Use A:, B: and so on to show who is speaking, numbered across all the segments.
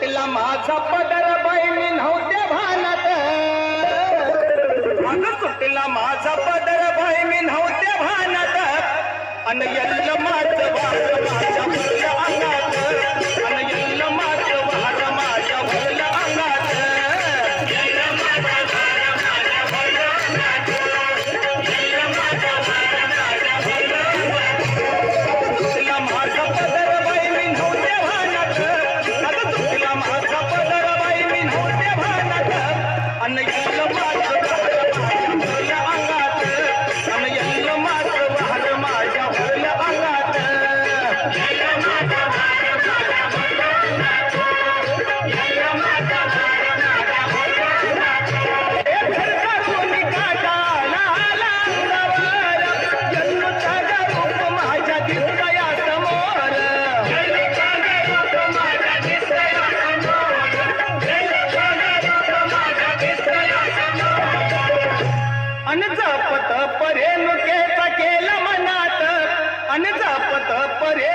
A: तिला माझा पदर बहिणी नव्हत्या भानात. अग सुट्टीला माझा पदर बहिणी नव्हत्या भानात. अन यल्ल माझ माझा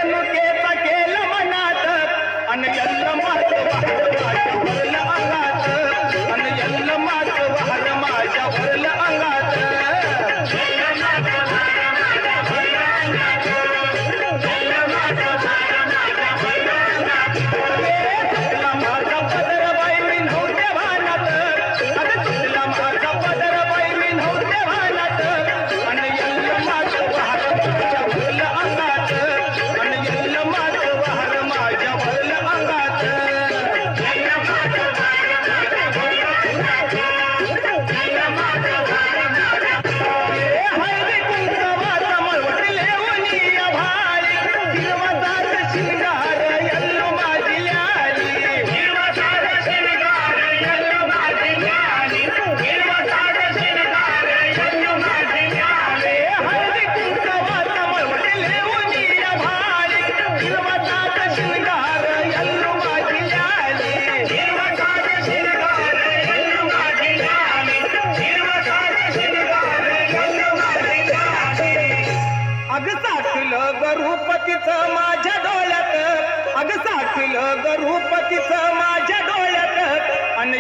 A: tengo गरुपतीच माझ्या डोळ्यात. अग साठील गरुपतीचं माझ्या डोळ्यात. आणि